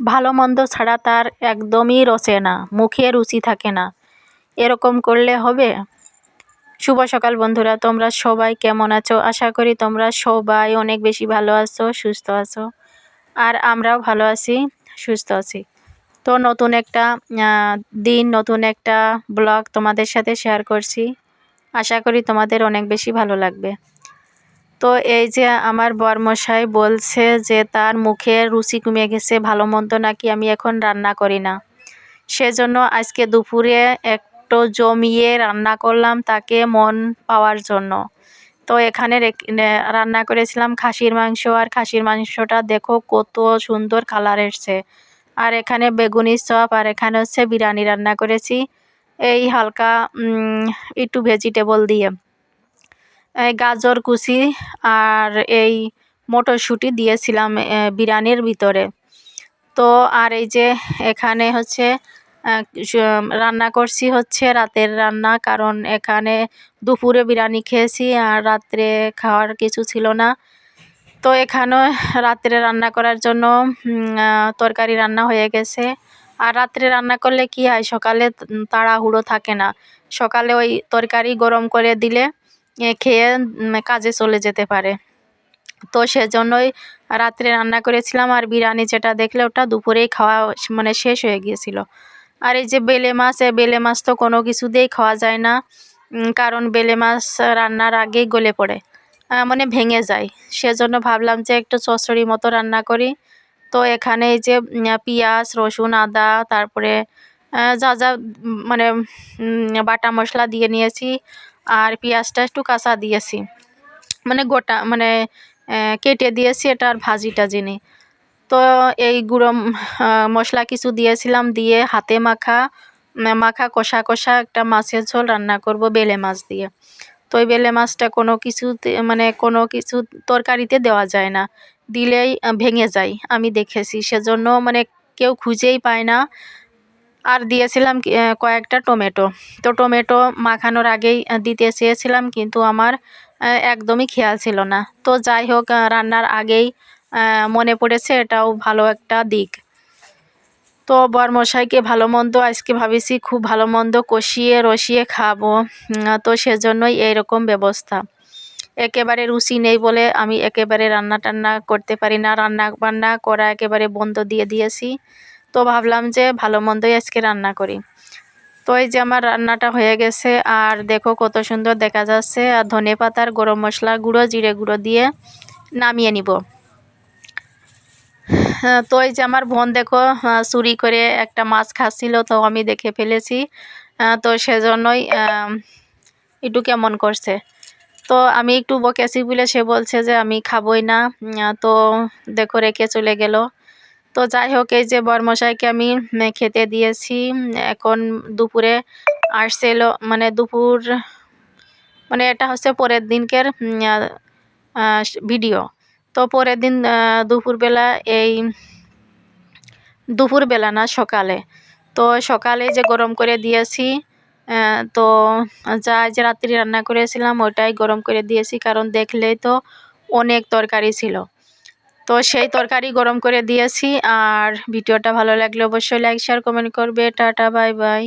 ভালো মন্দ ছাড়া তার একদমই রসে না, মুখে রুচি থাকে না। এরকম করলে হবে? শুভ সকাল বন্ধুরা, তোমরা সবাই কেমন আছো? আশা করি তোমরা সবাই অনেক বেশি ভালো আছো, সুস্থ আছো, আর আমরাও ভালো আছি, সুস্থ আছি। তো নতুন একটা দিন, নতুন একটা ব্লগ তোমাদের সাথে শেয়ার করছি। আশা করি তোমাদের অনেক বেশি ভালো লাগবে। তো এই যে আমার বরমশাই বলছে যে তার মুখে রুচি কমে গেছে, ভালো মন্দ নাকি আমি এখন রান্না করি না। সেজন্য আজকে দুপুরে একটু জমিয়ে রান্না করলাম তাকে মন পাওয়ার জন্য। তো এখানে রান্না করেছিলাম খাসির মাংস আর খাসির মাংসটা দেখো কত সুন্দর কালার এসছে। আর এখানে বেগুনি চপ আর এখানে হচ্ছে বিরিয়ানি রান্না করেছি। এই হালকা একটু ভেজিটেবল দিয়ে। গাজর কুচি আর এই মটরশুঁটি দিয়েছিলাম বিরিয়ানির ভিতরে। তো আর এই যে এখানে হচ্ছে রান্না করছি হচ্ছে রাতের রান্না, কারণ এখানে দুপুরে বিরিয়ানি খেয়েছি আর রাত্রে খাওয়ার কিছু ছিল না। তো এখানে রাত্রে রান্না করার জন্য তরকারি রান্না হয়ে গেছে। আর রাত্রে রান্না করলে কি হয়, সকালে তাড়াহুড়ো থাকে না। সকালে ওই তরকারি গরম করে দিলে খেয়ে কাজে চলে যেতে পারে। তো সেজন্যই রাত্রে রান্না করেছিলাম আর বিরিয়ানি যেটা দেখলে ওটা দুপুরেই খাওয়া মানে শেষ হয়ে গিয়েছিল। আর এই যে বেলে মাছ, এ, বেলে মাছ তো কোনো কিছুতেই খাওয়া যায় না কারণ বেলে মাছ রান্নার আগেই গলে পড়ে মানে ভেঙে যায়। সেজন্য ভাবলাম যে একটু চচ্চড়ি মতো রান্না করি। তো এখানে এই যে পেঁয়াজ, রসুন, আদা, তারপরে যা যা মানে বাটা মশলা দিয়ে নিয়েছি। আর পেঁয়াজটা একটু কাঁচা দিয়েছি। মানে গোটা মানে কেটে দিয়েছি এটা আর ভাজি টাজি নেই তো এই গুঁড়ো মশলা কিছু দিয়েছিলাম, দিয়ে হাতে মাখা মাখা কষা কষা একটা মাছের ঝোল রান্না করব বেলে মাছ দিয়ে। তো ওই বেলে মাছটা কোনো কিছুতে মানে কোনো কিছু তরকারিতে দেওয়া যায় না। দিলেই ভেঙে যায়, আমি দেখেছি। সেজন্য মানে কেউ খুঁজেই পায় না। আর দিয়েছিলাম কয়েকটা টমেটো। তো টমেটো মাখানোর আগেই দিতে চেয়েছিলাম, কিন্তু আমার একদমই খেয়াল ছিল না। তো যাই হোক রান্নার আগেই মনে পড়েছে এটাও ভালো একটা দিক। তো বরমশাইকে ভালো মন্দ, আজকে ভাবিছি খুব ভালো মন্দ কষিয়ে রসিয়ে খাব। তো সেজন্যই এইরকম ব্যবস্থা। একেবারে রুচি নেই বলে আমি একেবারে রান্না টান্না করতে পারি না। রান্না বান্না করা একেবারে বন্ধ দিয়ে দিয়েছি। তো ভাবলাম যে ভালো মন্দই আজকে রান্না করি। তো এই যে আমার রান্নাটা হয়ে গেছে, আর দেখো কত সুন্দর দেখা যাচ্ছে। আর ধনে পাতার গরম মশলা গুঁড়ো, জিরে গুঁড়ো দিয়ে নামিয়ে নিব। তো এই যে আমার বোন দেখো চুরি করে একটা মাছ খাচ্ছিল, তো আমি দেখে ফেলেছি। তো সেজন্যই একটু কেমন করছে। তো আমি একটু বকেছি বলে সে বলছে যে আমি খাবই না। তো দেখো রেখে চলে গেল। তো যাই হোক, এই যে বরমশাইকে আমি খেতে দিয়েছি। এখন দুপুরে আসছে মানে দুপুর মানে এটা হচ্ছে পরের দিনকের ভিডিও। তো পরের দিন দুপুরবেলা এই, দুপুরবেলা না, সকালে। তো সকালে যে গরম করে দিয়েছি তো যা যে রাত্রি রান্না করেছিলাম, ওটাই গরম করে দিয়েছি। কারণ দেখলেই তো অনেক তরকারি ছিল। তো সেই তরকারি গরম করে দিয়েছি। আর ভিডিওটা ভালো লাগলে অবশ্যই লাইক শেয়ার কমেন্ট করবে। Tata bye bye